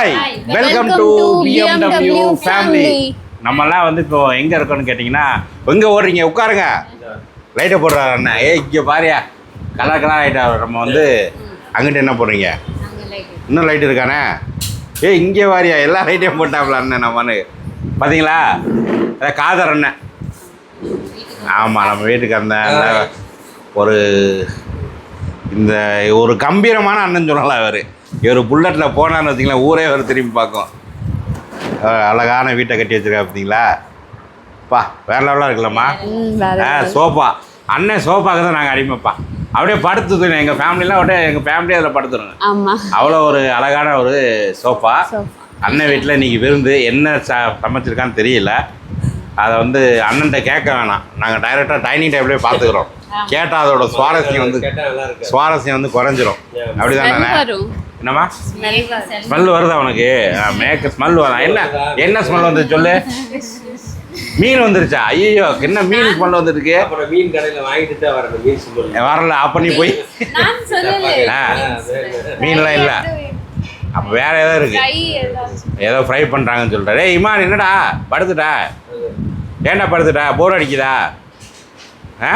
Hi. Welcome to BMW family. நம்மலாம் வந்து இப்போ எங்கே இருக்கோம்னு கேட்டிங்கன்னா எங்கே ஓடுறீங்க? உட்காருங்க. லைட்டை போடுறாரு அண்ணன் ஏய் இங்கே பாரியா. கலர் கலர் லைட்டா நம்ம வந்து அங்கிட்டு என்ன போடுறீங்க? இன்னும் லைட் இருக்கானே? ஏய் இங்கே வாரியா. எல்லா லைட்டையும் போட்டாப்ல அண்ணன் நம்மனு பார்த்தீங்களா காதர் அண்ணன் ஆமாம் நம்ம வீட்டுக்கு அந்த ஒரு இந்த ஒரு கம்பீரமான அண்ணன் சொல்லலாம் அவர். இவர் புல்லட்டில் போனான்னு வச்சிங்களா ஊரே அவர் திரும்பி பார்க்கும். அழகான வீட்டை கட்டி வச்சிருக்கா பார்த்தீங்களா? பா வேற லெவலாக இருக்குல்லம்மா. ஆ சோஃபா. அண்ணன் சோஃபாக்கு தான் நாங்கள் அடிமைப்பா. அப்படியே படுத்துதுங்க எங்கள் ஃபேமிலிலாம் அப்படியே எங்கள் ஃபேமிலி அதில் படுத்துருங்க. அவ்வளோ ஒரு அழகான ஒரு சோஃபா. அண்ணன் வீட்டில் இன்னைக்கு விருந்து என்ன ச சமைச்சிருக்கான்னு தெரியல. அதை வந்து அண்ணன்ட்ட கேட்க வேணாம். நாங்கள் டைரெக்டாக டைனிங் டேபிளே பார்த்துக்குறோம். கேட்டால் அதோட சுவாரஸ்யம் வந்து கேட்டா நல்லா இருக்கு. சுவாரஸ்யம் வந்து குறைஞ்சிரும். அப்படிதானே? என்னம்மா? ஸ்மெல் வருதா உனக்கு? மேக்க ஸ்மெல் வரும். என்ன? என்ன ஸ்மெல் வந்து சொல்லு? மீன் வந்துருச்சா? ஐயோ என்ன மீன் ஸ்மெல் வந்துருக்கு? அப்புறம் மீன் கடையில வாங்கிட்டு தான் வரணும் மீன் வரல. அப்போ நீ போய் நான் சொல்லல. ஆ மீன்லாம் இல்லை. அப்போ வேற ஏதோ இருக்கு. ஏதோ ஃப்ரை பண்ணுறாங்கன்னு சொல்லிட்டாரு ஏய் இமான் என்னடா? படுத்துட்டா? ஏன்டா படுத்துட்டா? போர் அடிக்குதா? ஆ?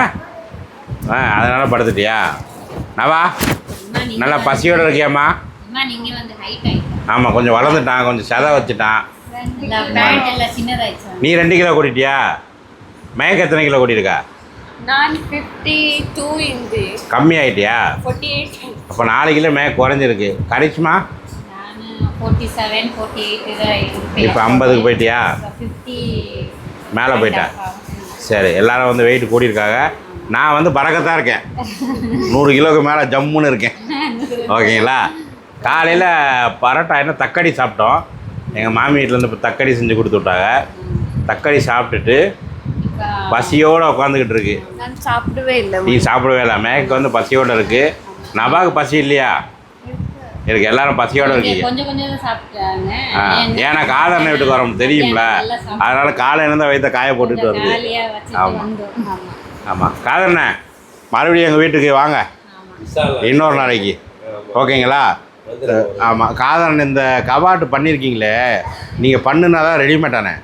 ஆ அதனால படுத்துட்டியா? நவா நல்லா பசியோட இருக்கியாம்மா? அம்மா நீங்க வந்து ஹைட் ஆயிட்டா. ஆமாம் கொஞ்சம் வளர்ந்துட்டான் கொஞ்சம் சதை வச்சுட்டான். நீ ரெண்டு கிலோ கூட்டிட்டியா? மயக்க எத்தனை கிலோ கூட்டியிருக்கா? கம்மி ஆயிட்டியா அப்போ நாலு கிலோ மேக குறைஞ்சிருக்கு. தான் இப்போ ஐம்பதுக்கு போயிட்டியா? மேலே போயிட்டா? சரி எல்லாரும் வந்து வெயிட் கூடியிருக்காங்க. நான் வந்து பறக்கத்தான் இருக்கேன். நூறு கிலோக்கு மேலே ஜம்முன்னு இருக்கேன். ஓகேங்களா? காலையில் பரோட்டா என்ன தக்காளி சாப்பிட்டோம். எங்கள் மாமி வீட்டிலேருந்து இப்போ தக்காளி செஞ்சு கொடுத்து விட்டாங்க. தக்காளி சாப்பிட்டுட்டு பசியோடு உட்காந்துக்கிட்டு இருக்கு. சாப்பிடவே இல்லை. நீ சாப்பிடவே இல்லை. மேற்கு வந்து பசியோடு இருக்குது நபாக்கு பசி இல்லையா? இருக்கு. எல்லாரும் பசியோடு இருக்கீங்க. ஏன்னா காதண்ண வீட்டுக்கு வரோம். தெரியும்ல. அதனால காலையில தான் வயிற்ற காய போட்டுட்டு வருது. காலியா ஆமாம் காதர்ண்ணே மறுபடியும் எங்கள் வீட்டுக்கு வாங்க. இன்னொரு நாளைக்கு. ஓகேங்களா? ஆமாம் காதரன் இந்த கபாட்டு பண்ணியிருக்கீங்களே நீங்கள் பண்ணுனா தான்? ரெடிமேட்டானே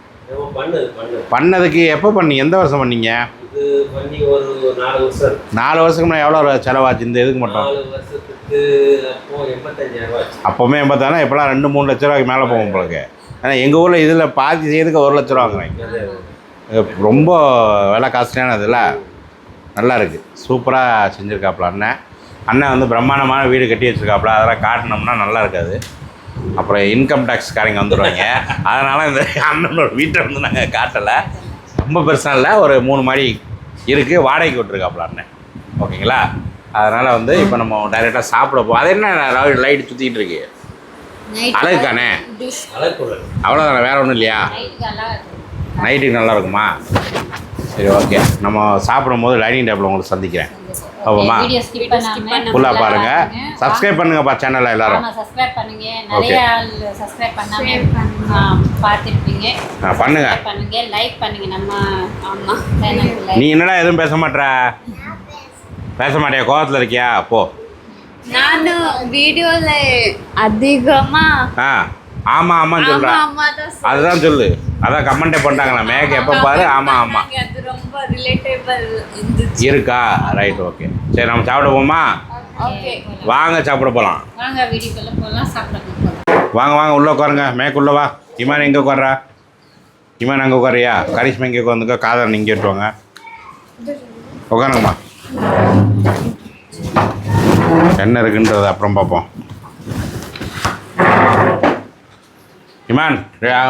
பண்ணதுக்கு எப்போ பண்ணீங்க எந்த வருஷம் பண்ணீங்க? நாலு வருஷம் வருஷத்துக்கு முன்னாடி எவ்வளோ செலவாச்சு? இந்த இதுக்கு மட்டும். எண்பத்தஞ்சாயிரம் அப்போவுமே எண்பத்தானா இப்போலாம் ரெண்டு மூணு லட்ச ரூபாய்க்கு மேலே போகும் உங்களுக்கு ஏன்னா எங்கள் ஊரில் இதில் பாதி செய்யறதுக்கு ஒரு லட்ச ரூபா வாங்குறாங்க. அது இது ரொம்ப விலை காஸ்ட்லியானதுல நல்லா இருக்குது சூப்பராக செஞ்சுருக்காப்புல அண்ணன் அண்ணன் வந்து பிரம்மாண்டமான வீடு கட்டி வச்சுருக்காப்புல அதெல்லாம் காட்டினோம்னா நல்லா இருக்காது அப்புறம் இன்கம் டேக்ஸ்காரங்க வந்துடுவாங்க அதனால் இந்த அண்ணனோட வீட்டை வந்து நாங்கள் காட்டலை. ரொம்ப பெருசாக இல்லை. ஒரு மூணு மாடி இருக்குது வாடகைக்கு விட்டுருக்காப்புல அண்ணன் ஓகேங்களா? அதனால் வந்து இப்போ நம்ம டைரெக்டாக சாப்பிட போ அது என்ன லைட் சுற்றிக்கிட்டு இருக்கு. அழகுக்கானே? அழகுக்குள்ளது. அவ்வளோதானே வேற ஒன்றும் இல்லையா? நைட்டுக்கு நல்லா இருக்குமா? சரி ஓகே நம்ம சாப்பிடும் போது டைனிங் டேபிள் உங்களுக்கு சந்திக்கிறேன் ஆமாம்மா ஃபுல்லாக பாருங்கள் சப்ஸ்கிரைப் பண்ணுங்கப்பா சேனலில் எல்லாரும். சப்ஸ்கிரைப் பண்ணுங்க. நிறைய சப்ஸ்கிரைப் லைக் பண்ணுங்க. நம்ம நீ என்னடா எதுவும் பேச மாட்டற பேச மாட்டியா? கோவத்தில் இருக்கியா? போ. நானும் வீடியோவில் அதிகமாக ஆ ஆமாம் ஆமாம் சொல்கிறேன் அதுதான் சொல்லு. அதான் கமெண்டே பண்ணிட்டாங்களா மேக் எப்போ பாரு? ஆமாம் ஆமாம் எனக்கு அது ரொம்ப ரிலேட்டபிள் இருந்துச்சு. இருக்கா? ரைட் ஓகே சரி நம்ம சாப்பிட போமா ஓகே. வாங்க சாப்பிட போகலாம் வாங்க வாங்க வாங்க உள்ளே உட்காருங்க. மேக் உள்ள வா. இமான் எங்கே உட்கார்றா? இமான் அங்கே உட்காரியா கரிஷ்மா இங்கே உட்காந்துக்கோ. காதல் இங்கே விட்டுவாங்க உட்காருங்கம்மா. என்ன இருக்குன்றது அப்புறம் பார்ப்போம் இமான்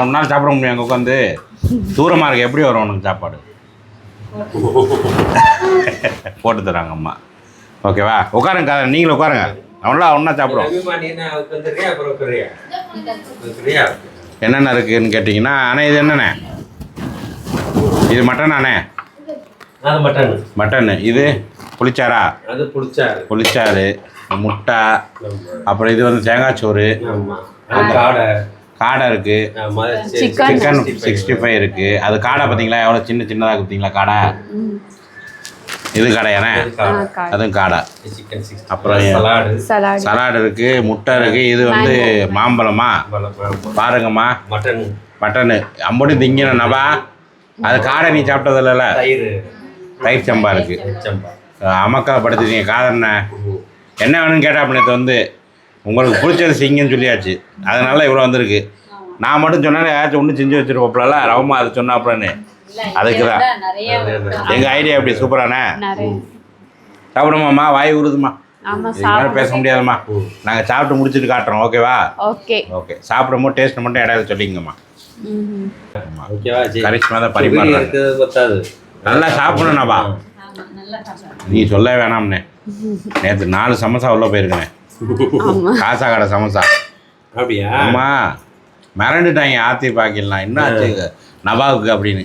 ஒரு நாள் சாப்பிட முடியும் அங்கே உட்காந்து தூரமாக இருக்கு எப்படி வரும் உனக்கு சாப்பாடு? போட்டு தராங்க அம்மா. ஓகேவா உட்காருங்க காதல் நீங்களும் உட்காருங்க. அவங்களா ஒன்றா சாப்பிடுவோம்? என்னென்ன இருக்குதுன்னு கேட்டிங்கன்னா அண்ணே இது என்னண்ணே இது மட்டன் அது மட்டன். மட்டன். இது புளிச்சாரா அது புடிச்சாரு புளிச்சாறு முட்டை அப்புறம் இது வந்து தேங்காய் சோறு. காடை. காடை இருக்குது. Chicken 65 sixty five. இருக்குது அது காடை பார்த்தீங்களா எவ்வளோ சின்ன சின்னதாக பார்த்தீங்களா காடை? இது கடையானே. அதுவும் காடை. அப்புறம் சலாடு. இருக்கு முட்டை இருக்கு. இது வந்து மாம்பழமா. பாருங்கம்மா. மட்டன். மட்டனு. அம்படி நபா. அது காடை நீ சாப்பிட்டதில்ல தயிர். தயிர் சம்பா இருக்கு. சம்பா. அமக்களை படுத்துட்டீங்க. காதண்ண என்ன? வேணும்னு கேட்டா நேற்று வந்து? உங்களுக்கு பிடிச்சது செய்யுங்கன்னு சொல்லியாச்சு. அதனால இவ்வளோ வந்திருக்கு. நான் மட்டும் சொன்னாலே யாராச்சும் ஒன்று செஞ்சு வச்சிருப்போம்ல ரவமா அதை சொன்னாப்புலன்னு அதுக்கு தான். எங்கள் ஐடியா எப்படி? சூப்பரானே? சாப்பிடுமாம்மா? வாய் உருதுமா பேச முடியாதும்மா. ம். நாங்கள் சாப்பிட்டு முடிச்சுட்டு காட்டுறோம் ஓகேவா? ஓகே. ஓகே. சாப்பிடும்போது டேஸ்ட் மட்டும் இடையில சொல்லிங்கம்மா ஓகேவா ஜி? கரிஷ்மா தான் பத்தாது. நல்லா சாப்பிடணும்ப்பா ஆமா, நல்லா சாப்பிடுறேன். நீ சொல்ல வேணாம்னே. நேற்று நாலு சமோசா உள்ளே போயிருக்கேன். காசா கடை சமோசா. அப்படியா? அம்மா மிரண்டுட்டாங்க ஆத்தி பாக்கிடலாம் என்ன ஆச்சு நவாவுக்கு அப்படின்னு.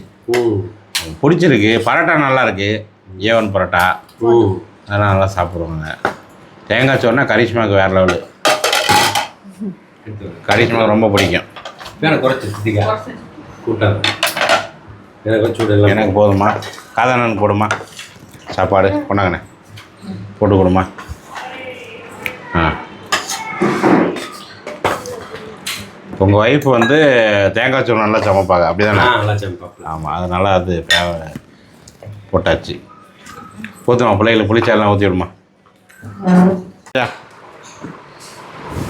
பிடிச்சிருக்கு. பரோட்டா நல்லா இருக்கு ஏவன் பரோட்டா. அதெல்லாம் நல்லா சாப்பிடுவாங்க. தேங்காய் சோறுனா கரிஷ்மாவுக்கு வேறு லெவலு கரிஷ்மாவுக்கு ரொம்ப பிடிக்கும். வேணா குறைச்சி கூட்டாது எனக்கு எனக்கு போதுமா காதானனுக்கு போடுமா. சாப்பாடு கொண்டாங்கண்ணே. போட்டு கொடுமா. உங்கள் ஒய்ஃப் வந்து தேங்காய் சோறு நல்லா சமைப்பாங்க அப்படி தானே நல்லா சமைப்பாப்ல ஆமாம் அதனால அது தேவை. போட்டாச்சு. ஊற்றுமா பிள்ளைகளுக்கு புளிச்சாலாம் ஊற்றி விடுமா?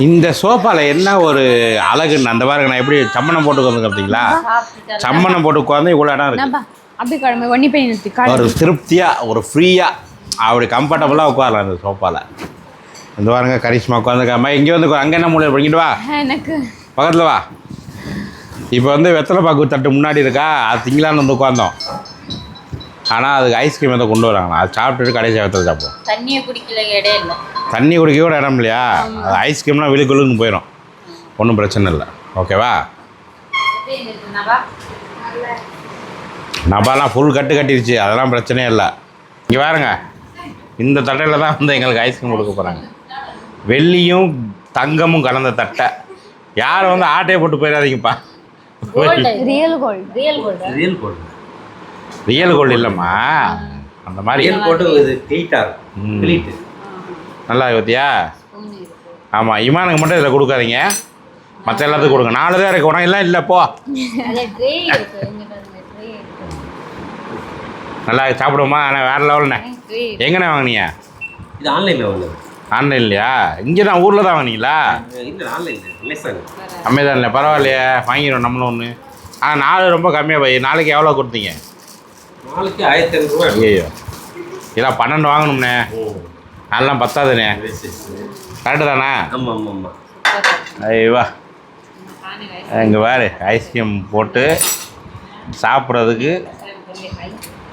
இந்த சோஃபாவில் என்ன ஒரு அழகுன்னு அந்த பாருங்க நான் எப்படி சம்மணம் போட்டு உட்காந்து பார்த்தீங்களா சம்மணம் போட்டு உட்காந்து இவ்வளோ இடம் இருக்கு. அப்படி கிளம்பி ஒன்னி போய் ஒரு திருப்தியாக ஒரு ஃப்ரீயாக அப்படி கம்ஃபர்டபுளாக உட்காரலாம் இந்த சோஃபாவில் இந்த பாருங்க கரிஷ்மா உட்காந்துக்காம இங்கே வந்து. அங்கே என்ன மூலையில் பண்ணிக்கிட்டு வா? எனக்கு. பக்கத்தில் வா. இப்போ வந்து வெத்தலை பாக்கு தட்டு முன்னாடி இருக்கா? அது திங்களான்னு வந்து உட்காந்தோம் ஆனால் அதுக்கு ஐஸ்கிரீம் வந்து கொண்டு வராங்களா அது சாப்பிட்டுட்டு கடைசி வெத்தலை சாப்பிடுவோம். தண்ணியை குடிக்கல இடம் இல்லை. தண்ணி குடிக்க கூட இடம் இல்லையா? அது ஐஸ்கிரீம்லாம் விழுக்குழுன்னு போயிடும் ஒன்றும் பிரச்சனை இல்லை. ஓகேவா? நபாலாம் ஃபுல் கட்டு கட்டிருச்சு. அதெல்லாம் பிரச்சனையே இல்லை. இங்கே பாருங்க. இந்த தட்டையில் தான் வந்து எங்களுக்கு ஐஸ்கிரீம் கொடுக்க போகிறாங்க வெள்ளியும் தங்கமும் கலந்த தட்டை. யாரும் வந்து ஆட்டையை போட்டு போயிடாதீங்கப்பா. Gold. Real gold Real gold. ஆ? ரியல் போடு ரியல் கோல்டு இல்லைம்மா. அந்த மாதிரி. ரியல் இது. இருக்கும். கிளீட்டு நல்லா இருக்கு. ஆமாம் இமானுக்கு மட்டும் இதில் கொடுக்காதீங்க. மற்ற எல்லாத்துக்கும் கொடுங்க. நாலு தான் இருக்கு. உனக்கு எல்லாம் இல்லை போ. நல்லா சாப்பிடுவோமா ஆனால் வேறு லெவல்ண்ணே. எங்கண்ணே வாங்குனீங்க? இது ஆன்லைன்ல வந்தது ஆன்லைன் இல்லையா? இங்கே தான் ஊரில் தான் வாங்குனீங்களா? அமேசானில். பரவாயில்லையே வாங்கிடுவோம் நம்மளும் ஒன்று ஆனால் நாலு ரொம்ப கம்மியாக போய் நாளைக்கு எவ்வளோ கொடுத்தீங்க? நாளைக்கு ஆயிரத்தி ஐநூறு ரூபாய். ஐயோ இதெல்லாம் பன்னெண்டு வாங்கணும்ண்ணே அதெல்லாம் பத்தாதுண்ணே கரெக்டு தானே? ஆமா ஆமா ஆமா. ஐயவா இங்கே பாரு ஐஸ்கிரீம் போட்டு சாப்பிட்றதுக்கு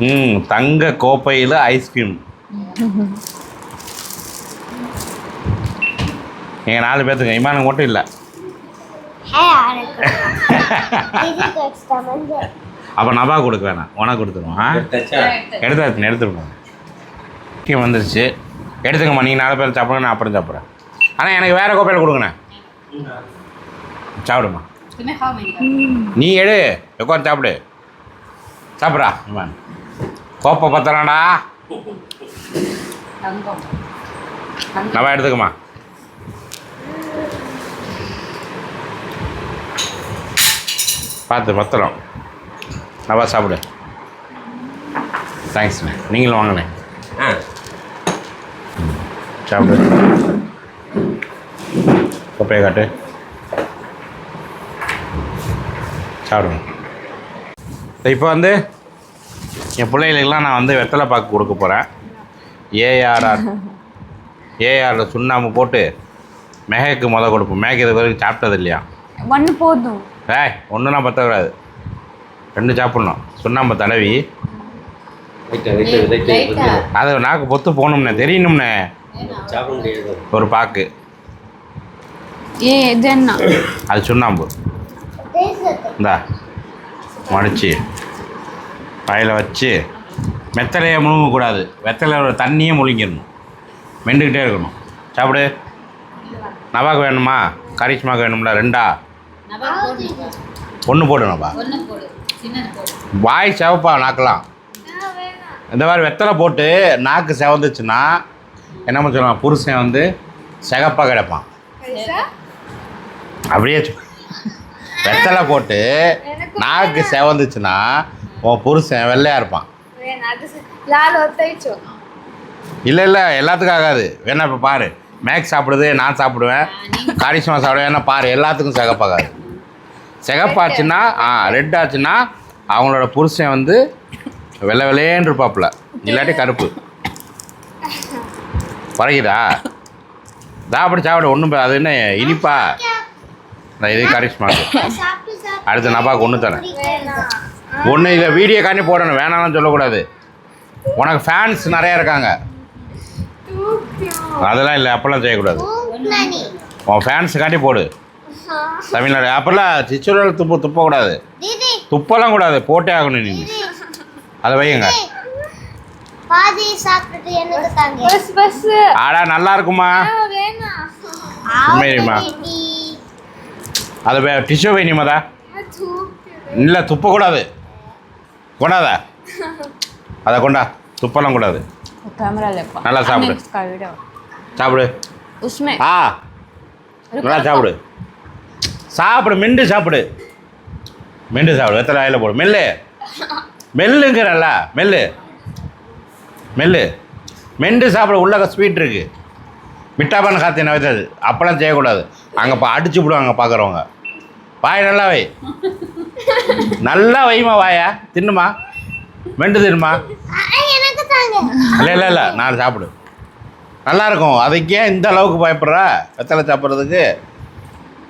ம் தங்க கோப்பையில் ஐஸ்கிரீம் நீங்கள் நாலு பேர்த்துக்கு இமானுக்கு மட்டும் இல்லை. அப்போ நபா கொடுக்க வேணாம். உனக்கு கொடுத்துருவோம் எடுத்து எடுத்துருப்போம் டீம் வந்துருச்சு. எடுத்துக்கம்மா நீங்கள் நாலு பேர் சாப்பிடுங்க நான் அப்புறம் சாப்பிட்றேன். ஆனால் எனக்கு வேறு கோப்பையில் கொடுங்கண்ணே. சாப்பிடுமா? நீ எடு. உட்காந்து சாப்பிடு. சாப்பிட்றா இவன். கோப்பை பத்திராடா நபா எடுத்துக்கம்மா. பார்த்து பத்திரம். நவா சாப்பிடு. தேங்க்ஸ்ண்ணே நீங்களும் வாங்கண்ணே. ஆ. சாப்பிடு. கோப்பையை காட்டு. சாப்பிடுங்க. இப்போ வந்து என் பிள்ளைகளுக்கெல்லாம் நான் வந்து வெத்தலை பாக்கு கொடுக்க போகிறேன் ஏஆர்ஆர் ஏஆரில் சுண்ணாம்பு போட்டு மேகக்கு முத கொடுப்போம். மேக இது வரைக்கும் சாப்பிட்டது இல்லையா? ஒன்று போதும். ஏய் ஒன்றுனா பத்தக்கூடாது. ரெண்டு சாப்பிட்ணும். சுண்ணாம்பு தடவி. அது நாக்கு பொத்து போகணும்னே தெரியணும்னே. ஒரு பாக்கு. அது சுண்ணாம்பு. இந்தா. மடிச்சு. வாயில் வச்சு. வெத்தலையை முழுங்கக்கூடாது. வெத்தலையோட தண்ணியே முழுங்கிடணும். மெண்டுக்கிட்டே இருக்கணும். சாப்பிடு. நவாக்கு வேணுமா? கரிஷ்மாக்கு வேணும்ல ரெண்டா? ஒன்று போடணும்ப்பா வாய் செவப்பா நாக்கலாம் இந்த மாதிரி வெத்தலை போட்டு நாக்கு செவந்துச்சுன்னா என்ன பண்ணுவாங்க புருஷன் வந்து செகப்பாக கிடப்பான். அப்படியே வெத்தலை போட்டு நாக்கு செவந்துச்சுன்னா உன் புருஷன் வெள்ளையாக இருப்பான். இல்லை இல்லை எல்லாத்துக்கும் ஆகாது. வேணா இப்போ பாரு. மேக்ஸ் சாப்பிடுது நான் சாப்பிடுவேன். காரிசமா சாப்பிடுவேன் வேணா பாரு எல்லாத்துக்கும் சகப்பாகாது. சிகப்பாச்சுன்னா ஆ ரெட் ஆச்சுன்னா அவங்களோட புருஷன் வந்து வெள்ளை வெள்ளையேன்னு இருப்பாப்புல. இல்லாட்டி கருப்பு. பழகிதா? தான் அப்படி சாப்பிடு ஒன்றும் அது என்ன இனிப்பா? நான் இது காரிஷ்மாக்கு அடுத்த நபாக்கு ஒன்று தரேன். ஒன்று இதை வீடியோ காண்டி போடணும் வேணாம்னு சொல்லக்கூடாது. உனக்கு ஃபேன்ஸ் நிறையா இருக்காங்க. அதெல்லாம் இல்லை அப்போல்லாம் செய்யக்கூடாது. உன் ஃபேன்ஸுக்காண்டி போடு. தமிழ்நாடு. அப்பெல்லாம் சிச்சுரல் துப்பு துப்பக்கூடாது. துப்பெல்லாம் கூடாது. போட்டே ஆகணும் நீங்கள் அதை வையுங்க. ஆடா நல்லா இருக்குமா? உண்மையுமா அது டிஷ்யூ வேணுமாதா இல்லை துப்ப கூடாது கொண்டாதா. அதை கொண்டா. துப்பெல்லாம் கூடாது. நல்லா சாப்பிடு. சாப்பிடு. ஆ. நல்லா சாப்பிடு. சாப்பிடு மெண்டு சாப்பிடு. மெண்டு சாப்பிடு வெத்தலை வாயில் போடு. மெல்லு. மெல்லுங்கிறல்ல மெல்லு. மெல்லு. மெண்டு சாப்பிட உள்ளக ஸ்வீட் இருக்கு. மிட்டாப்பான காத்தி நவைத்தது அப்பெல்லாம் செய்யக்கூடாது. அங்கே பா அடிச்சு விடுவாங்க பார்க்குறவங்க வாய் நல்லா வை. நல்லா வைமா வாயா. தின்னுமா? மெண்டு தின்னுமா? இல்லை இல்லை இல்லை. நான் சாப்பிடு. நல்லா இருக்கும். அதுக்கு ஏன் இந்த அளவுக்கு பயப்படுற? வெத்தலை சாப்பிட்றதுக்கு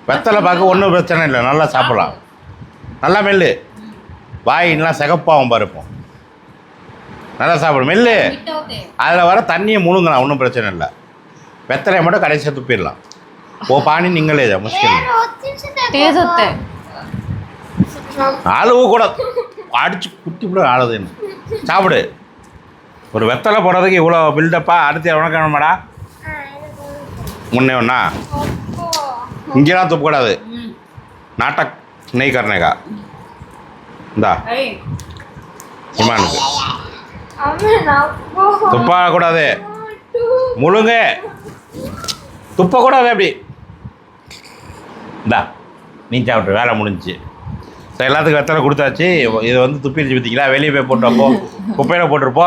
வெத்தலை பார்க்க ஒன்றும் பிரச்சனை இல்லை. நல்லா சாப்பிடலாம். நல்லா மெல்லு. வாயின்லாம் சிகப்பாகும் பருப்போம் நல்லா சாப்பிடும் மெல்லு. அதில் வர தண்ணியை முழுங்கலாம். ஒன்றும் பிரச்சனை இல்லை. வெத்தலையை மட்டும் கடைசியாக துப்பிடலாம். ஓ பாணி நீங்களே இதை முஸ்கில் அளவு கூட. அடிச்சு குட்டி கூட ஆளுதுன்னு சாப்பிடு. ஒரு வெத்தலை போடுறதுக்கு இவ்வளோ பில்டப்பா அடுத்து எவ்வளோ மேடா முன்னே ஒன்றா இங்கெல்லாம் துப்பக்கூடாது. நாட்டக் நெய் கர்ணேகா இந்தா இமானுக்கு. துப்பக்கூடாது முழுங்க. துப்பக்கூடாது அப்படி. இந்தா நீ சாப்பிட்டு வேலை முடிஞ்சுச்சு. சரி எல்லாத்துக்கும் வெத்தலை கொடுத்தாச்சு. இது வந்து துப்பிடுச்சு பார்த்தீங்களா? வெளியே போய் போட்டு போ. குப்பையில் போட்டுருப்போ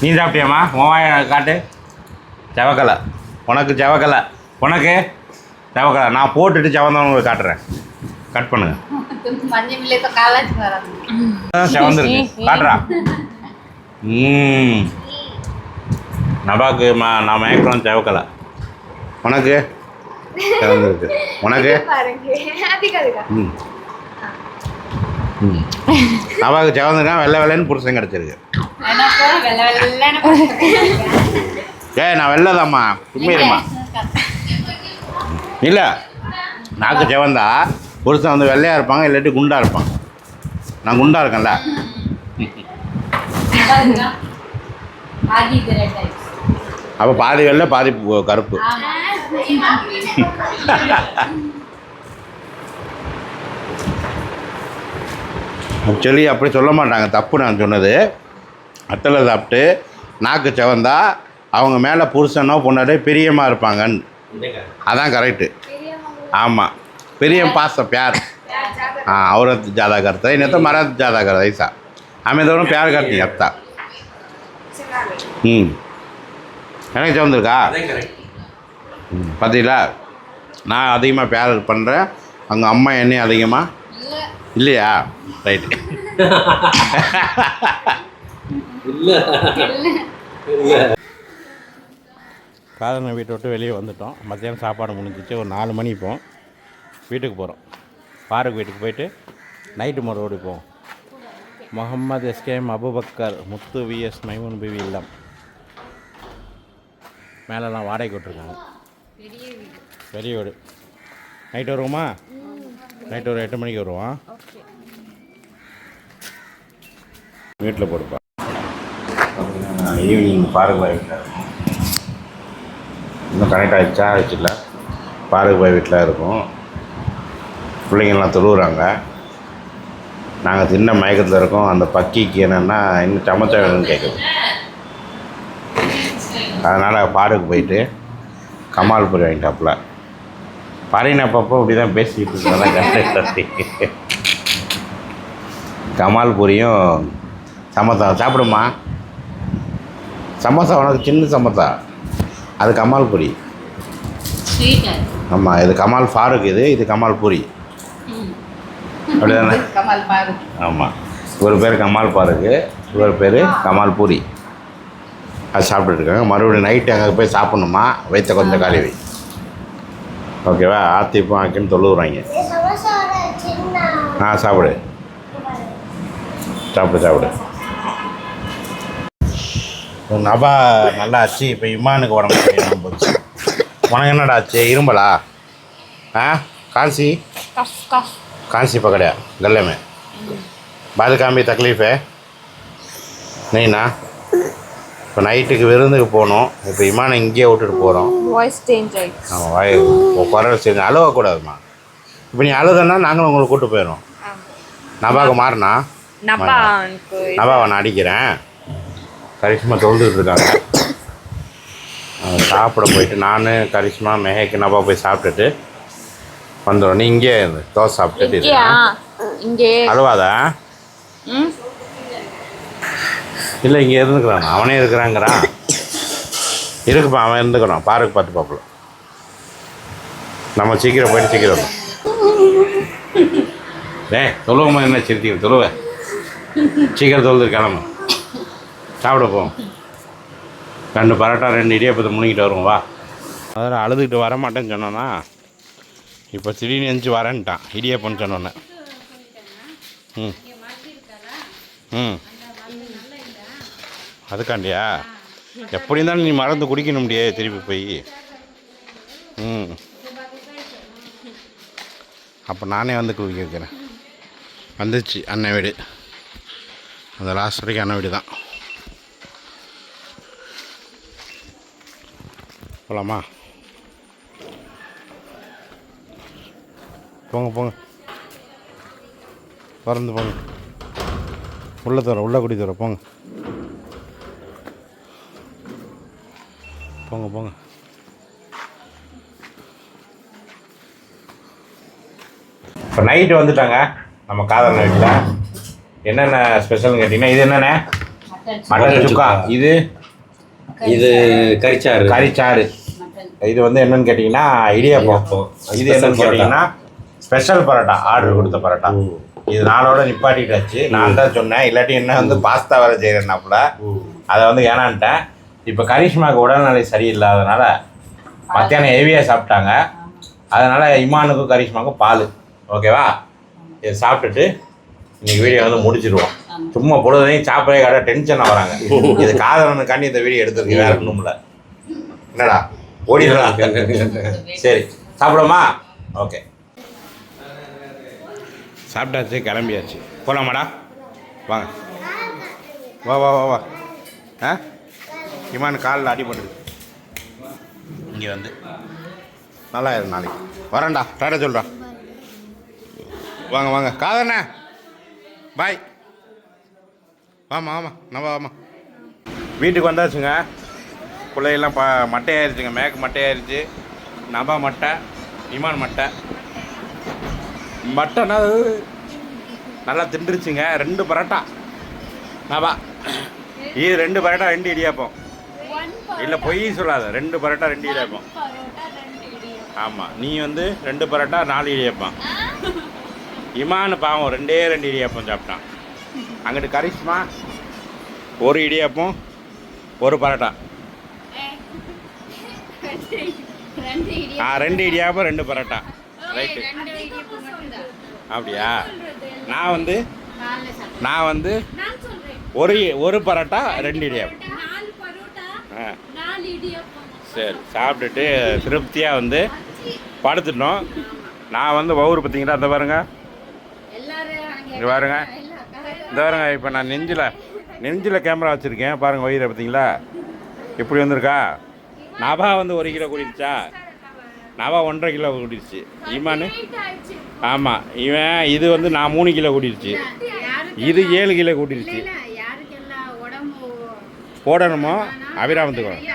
நீ சாப்பிட்டியாம்மா? உன் காட்டு. செவக்கலை. உனக்கு செவக்கலை. உனக்கு? தேவைக்கடா நான் போட்டுட்டு செவந்தவன் உங்களுக்கு காட்டுறேன். கட் பண்ணுங்க. செவந்துருக்கு. காட்டுறா. ம். நான் மயக்கம் தேவைக்கல. உனக்கு? செவந்துருக்கு. உனக்கு? ம். நபாக்கு செவந்துருக்கா வெள்ளை வெள்ளைன்னு புருஷன் கிடச்சிருக்கு. ஏய் நான் வெள்ளதாம்மா. சும்மா இல்லை. நாக்கு செவந்தா. புருஷன் வந்து வெள்ளையாக இருப்பாங்க இல்லாட்டி குண்டாக இருப்பான் நான் குண்டாக இருக்கேன்ல. அப்போ பாதி வெள்ளை பாதி கருப்பு. ஆக்சுவலி அப்படி சொல்ல மாட்டாங்க. தப்பு நான் சொன்னது. அத்தலை சாப்பிட்டு நாக்கு செவந்தா அவங்க மேலே புருஷனோ பொண்ணாடே பிரியமாக இருப்பாங்கன்னு. அதான் கரெக்டு ஆமாம் प्रिय पास प्यार हाँ औरत ज़्यादा करता है नहीं तो मर्द ज़्यादा करता है ऐसा हमें दोनों प्यार करती हैं अब तक ம் எனக்கு சவந்திருக்கா அதான் கரெக்ட் ம் பார்த்தீங்களா நான் அதிகமாக பேர் பண்ணுறேன் அங்கே அம்மா என்னையும் அதிகமாக இல்ல இல்லையா ரைட்டு இல்லை காதலனை வீட்டை விட்டு வெளியே வந்துட்டோம். மத்தியானம் சாப்பாடு முடிஞ்சிச்சு. ஒரு நாலு மணி இப்போ வீட்டுக்கு போகிறோம் பாருக்கு வீட்டுக்கு போயிட்டு நைட்டு மறுபடி போவோம். Muhammad SKM Abubakar Muthu VS Maimoon PV இல்லம். மேலெல்லாம் வாடகைக்கு விட்டுருக்காங்க பெரிய வீடு. நைட் வருவோமா? நைட் ஒரு எட்டு மணிக்கு வருவோம். வீட்டில் போடுப்பா ஈவினிங் பார்க் பாய் இன்னும் கனெக்ட் ஆகிடுச்சா ஆகிடுச்சில்ல பாருக்கு போய் வீட்டில் இருக்கும். பிள்ளைங்கள்லாம் தொழுவுறாங்க நாங்கள் தின்ன மயக்கத்தில் இருக்கோம். அந்த பக்கிக்கு என்னென்னா இன்னும் சமைச்சா வேணும்னு கேட்குது அதனால் பாருக்கு போயிட்டு கமால் பொரி வாங்கிட்டாப்புல. பாரின் அப்பப்போ இப்படி தான் பேசிக்கிட்டு இருக்கேன் கமால் பொரியும் சமத்தா. சாப்பிடுமா? சமோசா உனக்கு சின்ன சமோசா. அது கமால் பூரி ஆமாம் இது கமால் ஃபாரூக் இது இது கமால் பூரி. அப்படிதானே? ஆமாம் இவர் பேர் கமால் பாருக்கு இவர் பேர் கமால் பூரி. அது சாப்பிட்டுட்டு இருக்காங்க. மறுபடியும் நைட்டு அங்கே போய் சாப்பிட்ணுமா? வைத்த கொஞ்சம் காலி. வை? ஓகேவா ஆத்தி இப்போ ஆக்கின்னு தொழுவுறாங்க ஆ சாப்பிடு. சாப்பிடு சாப்பிடு. நபா நல்லா ஆச்சு இப்போ இமானுக்கு உடம்பு சரியில்லாமல் போச்சு. உனக்கு என்னடா ஆச்சு? இரும்பலா? ஆ? காசி காசி பக்கடையா? இதெல்லாமே பாதுகாம்பி தக்லீஃபே. நீனா இப்போ நைட்டுக்கு விருந்துக்கு போகணும். இப்போ இமானை இங்கேயே விட்டுட்டு போகிறோம் வாய்ஸ் சேஞ்ச் ஆகிடுச்சு ஆமாம் வாய் குரல் சேஞ்ச் அழுவக்கூடாதுமா இப்போ நீ அழுதுன்னா நாங்களும் உங்களை கூப்பிட்டு போயிடும் நபாவுக்கு மாறினா? நபா நான் அடிக்கிறேன். கரிஷ்மா தொழுதுட்டு இருக்காங்க சாப்பிட போயிட்டு நான் கரிஷ்மா மெஹேக்கு நபா போய் சாப்பிட்டுட்டு வந்துடும் நீ இங்கே. தோசை சாப்பிட்டுட்டு இங்கே. அழுவாதா? இல்லை இங்கே இருந்துக்கிறான். அவனே இருக்கிறாங்கிறான். இருக்குப்பா அவன் இருந்துக்கிறான். பாருக்கு பார்த்து பார்ப்பல நம்ம சீக்கிரம் போயிட்டு சீக்கிரம் வரணும். டேய் தொழுவமா என்ன சிரித்தீங்க தொழுவ? சீக்கிரம் தொழுது கிளம்பு சாப்பிட போவோம் ரெண்டு பரோட்டா ரெண்டு இடியாப்பத்தை முழுங்கிட்டு வருவோம் வா. அதில் அழுதுகிட்டு வர மாட்டேன்னு சொன்னோன்னா இப்போ திடீர்னு எந்திச்சு வரேன்ட்டான் இடியாப்பம்னு சொன்னோன்னே. ம். ம். அதுக்காண்டியா? எப்படி இருந்தாலும் நீ மறந்து குடிக்கணும் முடியே திருப்பி போய். ம். அப்போ நானே வந்து குடிக்க வைக்கிறேன் வந்துச்சு அண்ணன் வீடு. அந்த லாஸ்ட் வரைக்கும் அண்ணன் வீடு தான் போகலாமா போங்க போங்க. திறந்து போங்க. உள்ளே தர உள்ளே குடி தர போங்க. போங்க போங்க. இப்போ நைட்டு வந்துட்டாங்க. நம்ம காதல் வீட்டில் என்னென்ன ஸ்பெஷல்னு கேட்டிங்கன்னா இது என்னென்ன மட்டன் சுக்கா. இது? இது கறிச்சாறு. கறிச்சாறு இது வந்து என்னன்னு கேட்டிங்கன்னா இடியாப்பம். இது என்னன்னு. கேட்டிங்கன்னா ஸ்பெஷல் பரோட்டா ஆர்டர் கொடுத்த பரோட்டா. இது நாளோட நிப்பாட்டிட்டாச்சு. நான் தான் சொன்னேன் இல்லாட்டி என்ன வந்து பாஸ்தா வேறு செய்கிறேன்னாப்புல அதை வந்து ஏனான்ட்டேன். இப்போ கரிஷ்மாவுக்கு உடல்நிலை சரியில்லாதனால மத்தியானம் ஹெவியாக சாப்பிட்டாங்க. அதனால் இமானுக்கும் கரிஷ்மாவுக்கும் பால். ஓகேவா இதை சாப்பிட்டுட்டு இன்னைக்கு வீடியோ வந்து முடிச்சிருவோம். சும்மா பொழுதையும் சாப்பிடவே கடை டென்ஷனாக வராங்க. இது காதலனுக்காண்டி இந்த வீடியோ எடுத்துருக்கு வேற ஒன்றும்ல என்னடா? ஓடிடலாம் சரி சாப்பிடுமா ஓகே சாப்பிட்டாச்சு கிளம்பியாச்சு. போகலாமாடா வாங்க. வா வா வா வா. ஆ? இமான் காலில் அடிபட்டுது இங்கே வந்து. நல்லா இரு நாளைக்கு. வரேன்டா டாடா சொல்கிறா வாங்க வாங்க. காதண்ணே பாய். வாமா வாமா நம்ம வாமா வீட்டுக்கு வந்தாச்சுங்க. பிள்ளையெல்லாம் ப மட்டையாயிருச்சுங்க. மேக்கு மட்டையாயிருச்சு. நபா மட்டை இமான் மட்டை. மட்டைனா நல்லா தின்றுச்சுங்க. ரெண்டு பரோட்டா. நபா இது ரெண்டு பரோட்டா ரெண்டு இடியாப்பம். இல்லை பொய் சொல்லாத. ரெண்டு பரோட்டா ரெண்டு இடியாப்பம். ஆமாம் நீ வந்து ரெண்டு பரோட்டா நாலு இடியாப்பம். இமானு பாவம் ரெண்டே ரெண்டு இடியாப்பம் சாப்பிட்டான். அங்கிட்டு கரிஷ்மா ஒரு இடியாப்பம் ஒரு பரோட்டா. ஆ ரெண்டு இடியாப்பம் ரெண்டு பரோட்டா. ரைட்டு அப்படியா? நான் வந்து நான் வந்து ஒரு ஒரு பரோட்டா ரெண்டு இடியாப்பம். ஆ. சரி சாப்பிட்டுட்டு திருப்தியாக வந்து படுத்துட்டோம். நான் வந்து வவுறு பார்த்தீங்களா? அந்த பாருங்க. இங்கே பாருங்க. இந்த பாருங்க இப்போ நான் நெஞ்சில் நெஞ்சில் கேமரா வச்சுருக்கேன். பாருங்கள் வயிறை பார்த்தீங்களா? எப்படி வந்திருக்கா? நபா வந்து ஒரு கிலோ கூடிருச்சா நபா ஒன்றரை கிலோ கூடிருச்சு இமானு? ஆமாம் இவன் இது வந்து நான் மூணு கிலோ கூட்டிடுச்சு. இது ஏழு கிலோ கூட்டிடுச்சு. போடணுமோ? அபிராமத்துக்கு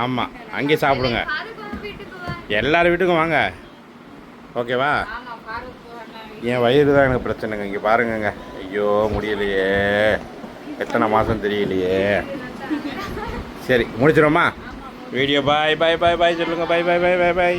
ஆமாம் அங்கே சாப்பிடுங்க. எல்லார் வீட்டுக்கும் வாங்க. ஓகேவா? என் வயிறு தான் எனக்கு பிரச்சனைங்க. இங்கே பாருங்கங்க. ஐயோ முடியலையே. எத்தனை மாதம் தெரியலையே. சரி முடிச்சிடுமா வீடியோ பாய் பாய் பாய் பாய் சொல்லுங்கள் பாய் பாய் பாய் பாய் பாய்